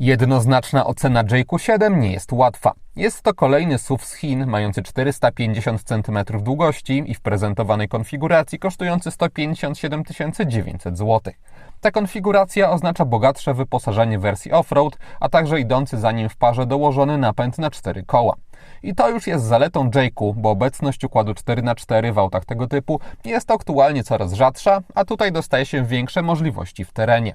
Jednoznaczna ocena JQ7 nie jest łatwa. Jest to kolejny SUV z Chin, mający 450 cm długości i w prezentowanej konfiguracji kosztujący 157 900 zł. Ta konfiguracja oznacza bogatsze wyposażenie wersji off-road, a także idący za nim w parze dołożony napęd na cztery koła. I to już jest zaletą Jake'u, bo obecność układu 4x4 w autach tego typu jest aktualnie coraz rzadsza, a tutaj dostaje się większe możliwości w terenie.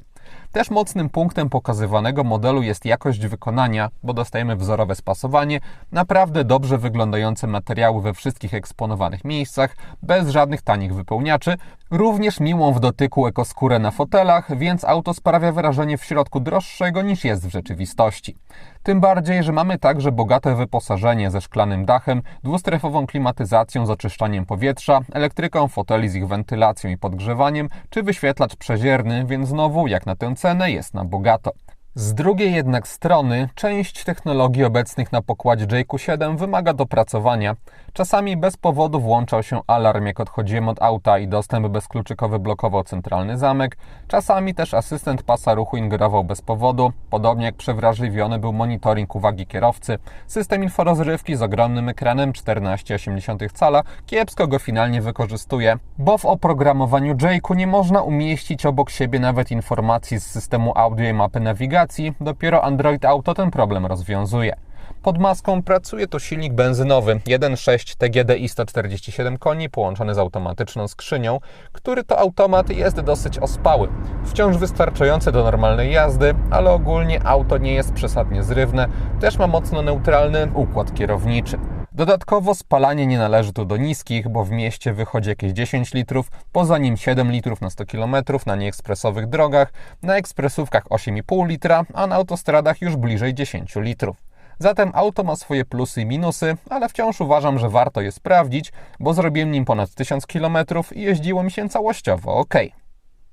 Też mocnym punktem pokazywanego modelu jest jakość wykonania, bo dostajemy wzorowe spasowanie, naprawdę dobrze wyglądające materiały we wszystkich eksponowanych miejscach, bez żadnych tanich wypełniaczy, również miłą w dotyku ekoskórę na fotelach, więc auto sprawia wrażenie w środku droższego niż jest w rzeczywistości. Tym bardziej, że mamy także bogate wyposażenie ze szklanym dachem, dwustrefową klimatyzacją z oczyszczaniem powietrza, elektryką foteli z ich wentylacją i podgrzewaniem, czy wyświetlacz przezierny, więc znowu, jak na tę cenę, jest na bogato. Z drugiej jednak strony, część technologii obecnych na pokładzie JQ7 wymaga dopracowania. Czasami bez powodu włączał się alarm, jak odchodziłem od auta i dostęp bezkluczykowy blokował centralny zamek. Czasami też asystent pasa ruchu ingerował bez powodu, podobnie jak przewrażliwiony był monitoring uwagi kierowcy. System inforozrywki z ogromnym ekranem 14,8 cala kiepsko go finalnie wykorzystuje, bo w oprogramowaniu JQ nie można umieścić obok siebie nawet informacji z systemu audio i mapy nawigacji, aplikacji, dopiero Android Auto ten problem rozwiązuje. Pod maską pracuje to silnik benzynowy 1.6 TGDI 147 koni połączony z automatyczną skrzynią, który to automat jest dosyć ospały. Wciąż wystarczający do normalnej jazdy, ale ogólnie auto nie jest przesadnie zrywne, też ma mocno neutralny układ kierowniczy. Dodatkowo spalanie nie należy tu do niskich, bo w mieście wychodzi jakieś 10 litrów, poza nim 7 litrów na 100 km na nieekspresowych drogach, na ekspresówkach 8,5 litra, a na autostradach już bliżej 10 litrów. Zatem auto ma swoje plusy i minusy, ale wciąż uważam, że warto je sprawdzić, bo zrobiłem nim ponad 1000 km i jeździło mi się całościowo ok.